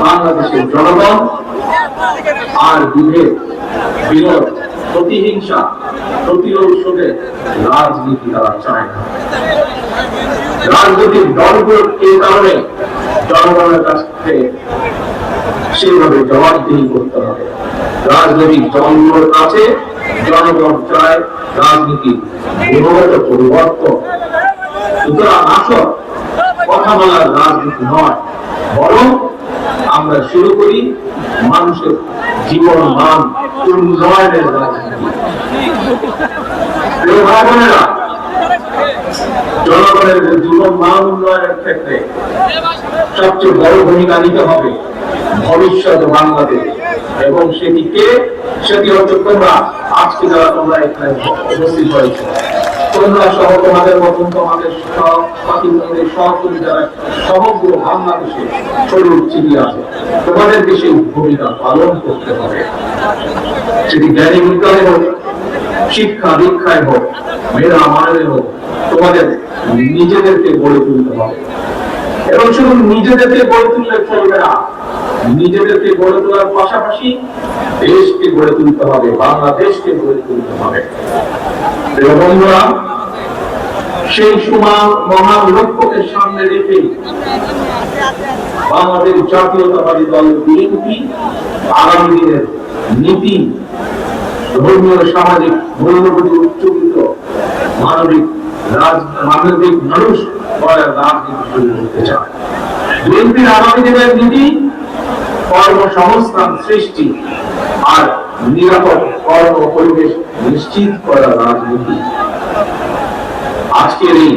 বাংলাদেশের জনগণ আর বিভেদ বিরোধ প্রতিহিংসা প্রতিরোধে রাজনীতি তারা চায় না। রাজনৈতিক দলগুলো এই কারণে জনগণের কাছ থেকে সেইভাবে জবাবদিহি করতে হবে। রাজনৈতিক দলগুলোর কাছে জনগণ চায় রাজনীতি গুণগত পরিবর্তন। সুতরাং আসল কথা বলার রাজনীতি নয়, বরং আমরা শুরু করি মানুষের জীবন মান উন্নয়নের বোনেরা জনগণের জীবন মান উন্নয়নের ক্ষেত্রে সবচেয়ে বড় ভূমিকা নিতে হবে ভবিষ্যৎ বাংলাদেশ। এবং সেটিকে সেটি হচ্ছে তোমরা, আজকে যারা তোমরা এখানে উপস্থিত হয়েছে, তোমরা সহ তোমাদের মতন তোমাদের তোমাদের সহকর্মী যারা সমগ্র বাংলাদেশে ছড়িয়ে ছিটিয়ে আছে তোমাদেরকে সেই ভূমিকা পালন করতে হবে। সেটি জ্ঞানী বিজ্ঞানে হোক, শিক্ষা দীক্ষায় হোক মেয়েরা আমাদের হোক, তোমাদের নিজেদেরকে গড়ে তুলতে হবে। এবং শুধু নিজেদেরকে গড়ে তুললে চলবে না, নিজেদেরকে গড়ে তোলার পাশাপাশি দেশকে গড়ে তুলতে হবে, বাংলাদেশকে গড়ে তুলতে হবে। বন্ধুরা, সেই সমান মহান লক্ষ্যকে সামনে রেখে বাংলাদেশ জাতীয়তাবাদী দল বিএনপি আগামী দিনের নীতি, ধর্মীয়, সামাজিক মূল্যবোধ উচ্চকিত মানবিক রাজ, মানবিক মানুষ রাজনীতি করতে বিএনপির আগামী দিনের নীতি, কর্মসংস্থান সৃষ্টি আর নিরাপদ কর্ম পরিবেশ নিশ্চিত করা রাজনীতি। আজকের এই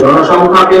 জনসংখ্যাকে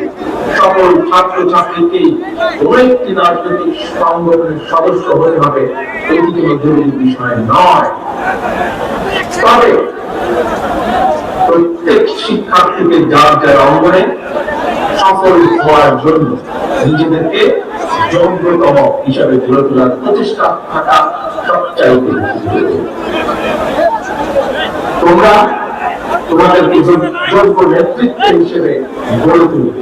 সকল ছাত্র ছাত্রীকেই কোন একটি রাজনৈতিক সংগঠনের সদস্য হতে হবে। এটি কোনো জরুরি বিষয় নয়। তবে প্রত্যেক শিক্ষার্থীকে যার যার অঙ্গনে সফল হওয়ার জন্য নিজেদেরকে যোগ্যতম হিসাবে গড়ে তোলার প্রচেষ্টা থাকা সবচাইতে তোমরা তোমাদেরকে যোগ- যোগ্য নেতৃত্ব হিসেবে গড়ে তুলবে।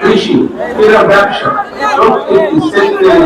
কৃষি এরা ব্যবসা। প্রত্যেকটি সেক্টরে